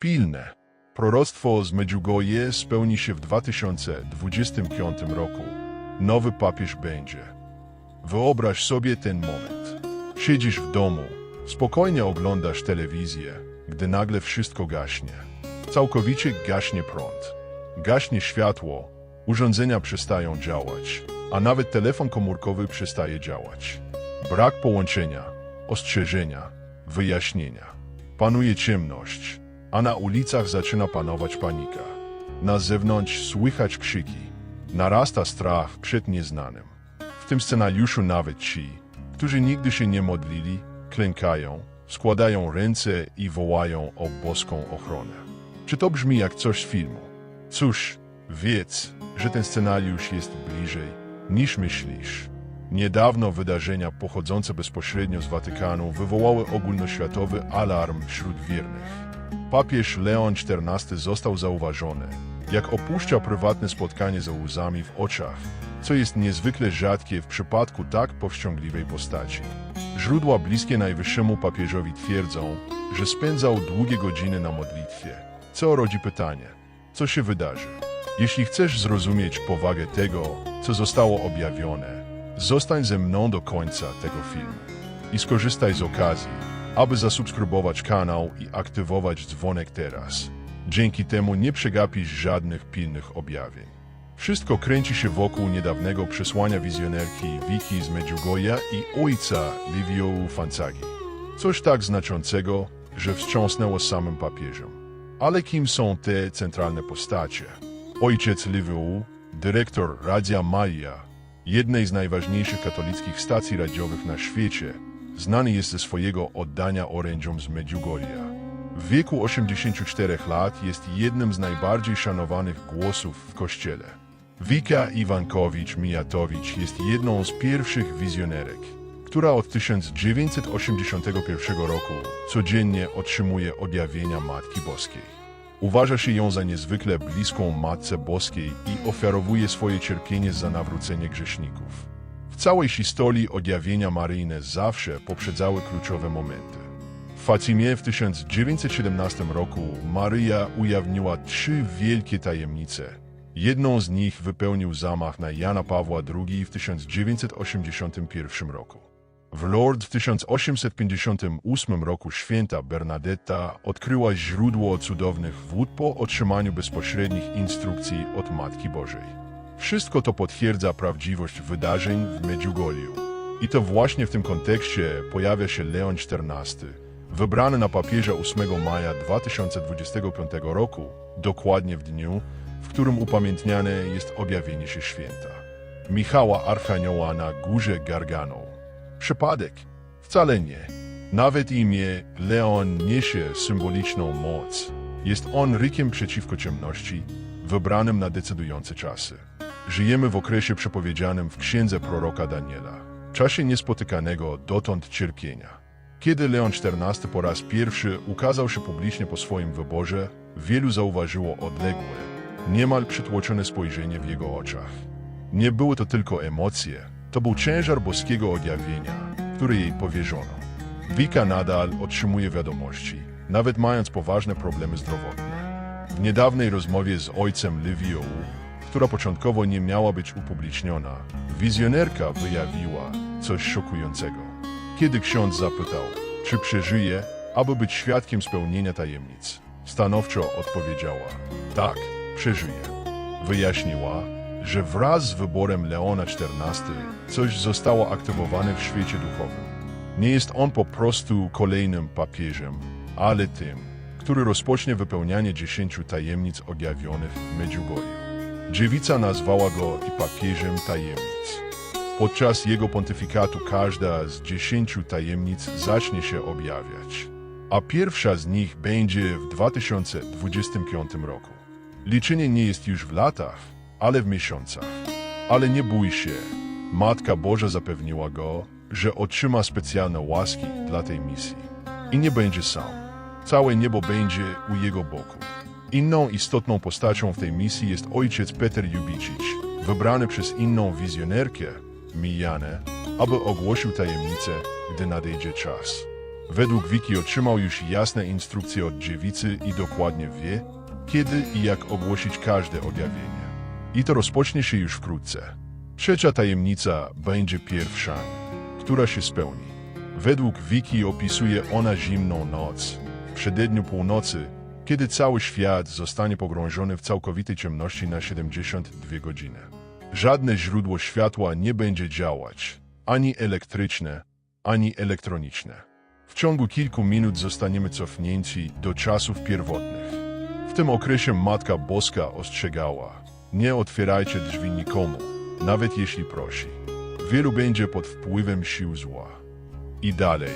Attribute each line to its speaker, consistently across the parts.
Speaker 1: Pilne. Proroctwo z Medjugorje spełni się w 2025 roku. Nowy papież będzie. Wyobraź sobie ten moment. Siedzisz w domu, spokojnie oglądasz telewizję, gdy nagle wszystko gaśnie. Całkowicie gaśnie prąd. Gaśnie światło, urządzenia przestają działać, a nawet telefon komórkowy przestaje działać. Brak połączenia, ostrzeżenia, wyjaśnienia. Panuje ciemność, a na ulicach zaczyna panować panika. Na zewnątrz słychać krzyki. Narasta strach przed nieznanym. W tym scenariuszu nawet ci, którzy nigdy się nie modlili, klękają, składają ręce i wołają o boską ochronę. Czy to brzmi jak coś z filmu? Cóż, wiedz, że ten scenariusz jest bliżej niż myślisz. Niedawno wydarzenia pochodzące bezpośrednio z Watykanu wywołały ogólnoświatowy alarm wśród wiernych. Papież Leon XIV został zauważony, jak opuszcza prywatne spotkanie ze łzami w oczach, co jest niezwykle rzadkie w przypadku tak powściągliwej postaci. Źródła bliskie najwyższemu papieżowi twierdzą, że spędzał długie godziny na modlitwie, co rodzi pytanie, co się wydarzy. Jeśli chcesz zrozumieć powagę tego, co zostało objawione, zostań ze mną do końca tego filmu i skorzystaj z okazji, aby zasubskrybować kanał i aktywować dzwonek teraz. Dzięki temu nie przegapisz żadnych pilnych objawień. Wszystko kręci się wokół niedawnego przesłania wizjonerki Wiki z Medjugorja i ojca Livio Fanzagi. Coś tak znaczącego, że wstrząsnęło samym papieżem. Ale kim są te centralne postacie? Ojciec Livio, dyrektor Radia Maria, jednej z najważniejszych katolickich stacji radiowych na świecie, znany jest ze swojego oddania orędziom z Medjugorja. W wieku 84 lat jest jednym z najbardziej szanowanych głosów w kościele. Wika Iwankowicz-Mijatowicz jest jedną z pierwszych wizjonerek, która od 1981 roku codziennie otrzymuje objawienia Matki Boskiej. Uważa się ją za niezwykle bliską Matce Boskiej i ofiarowuje swoje cierpienie za nawrócenie grzeszników. Całej historii objawienia maryjne zawsze poprzedzały kluczowe momenty. W Fatimie w 1917 roku Maryja ujawniła trzy wielkie tajemnice. Jedną z nich wypełnił zamach na Jana Pawła II w 1981 roku. W Lourdes w 1858 roku święta Bernadetta odkryła źródło cudownych wód po otrzymaniu bezpośrednich instrukcji od Matki Bożej. Wszystko to potwierdza prawdziwość wydarzeń w Medjugorju. I to właśnie w tym kontekście pojawia się Leon XIV, wybrany na papieża 8 maja 2025 roku, dokładnie w dniu, w którym upamiętniane jest objawienie się święta. Michała Archanioła na górze Gargano. Przypadek? Wcale nie. Nawet imię Leon niesie symboliczną moc. Jest on rykiem przeciwko ciemności, wybranym na decydujące czasy. Żyjemy w okresie przepowiedzianym w księdze proroka Daniela, czasie niespotykanego dotąd cierpienia. Kiedy Leon XIV po raz pierwszy ukazał się publicznie po swoim wyborze, wielu zauważyło odległe, niemal przytłoczone spojrzenie w jego oczach. Nie były to tylko emocje, to był ciężar boskiego objawienia, który jej powierzono. Wika nadal otrzymuje wiadomości, nawet mając poważne problemy zdrowotne. W niedawnej rozmowie z ojcem Livio, która początkowo nie miała być upubliczniona, wizjonerka wyjawiła coś szokującego. Kiedy ksiądz zapytał, czy przeżyje, aby być świadkiem spełnienia tajemnic, stanowczo odpowiedziała: Tak, przeżyje. Wyjaśniła, że wraz z wyborem Leona XIV coś zostało aktywowane w świecie duchowym. Nie jest on po prostu kolejnym papieżem, ale tym, który rozpocznie wypełnianie dziesięciu tajemnic objawionych w Medjugorju. Dziewica nazwała go i papieżem tajemnic. Podczas jego pontyfikatu każda z dziesięciu tajemnic zacznie się objawiać, a pierwsza z nich będzie w 2025 roku. Liczenie nie jest już w latach, ale w miesiącach. Ale nie bój się, Matka Boża zapewniła go, że otrzyma specjalne łaski dla tej misji. I nie będzie sam. Całe niebo będzie u jego boku. Inną istotną postacią w tej misji jest ojciec Peter Jubicic, wybrany przez inną wizjonerkę, Mijanę, aby ogłosił tajemnicę, gdy nadejdzie czas. Według Wiki otrzymał już jasne instrukcje od dziewicy i dokładnie wie, kiedy i jak ogłosić każde objawienie. I to rozpocznie się już wkrótce. Trzecia tajemnica będzie pierwsza, która się spełni. Według Wiki opisuje ona zimną noc, w przededniu północy, kiedy cały świat zostanie pogrążony w całkowitej ciemności na 72 godziny. Żadne źródło światła nie będzie działać, ani elektryczne, ani elektroniczne. W ciągu kilku minut zostaniemy cofnięci do czasów pierwotnych. W tym okresie Matka Boska ostrzegała: Nie otwierajcie drzwi nikomu, nawet jeśli prosi. Wielu będzie pod wpływem sił zła. I dalej,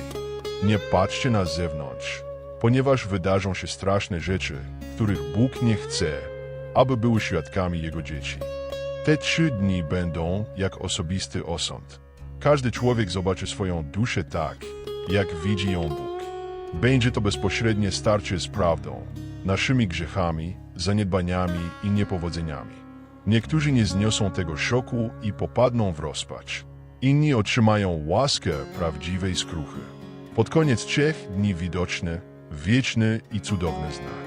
Speaker 1: nie patrzcie na zewnątrz, ponieważ wydarzą się straszne rzeczy, których Bóg nie chce, aby były świadkami Jego dzieci. Te trzy dni będą jak osobisty osąd. Każdy człowiek zobaczy swoją duszę tak, jak widzi ją Bóg. Będzie to bezpośrednie starcie z prawdą, naszymi grzechami, zaniedbaniami i niepowodzeniami. Niektórzy nie zniosą tego szoku i popadną w rozpacz. Inni otrzymają łaskę prawdziwej skruchy. Pod koniec trzech dni widoczny, wieczny i cudowny znak.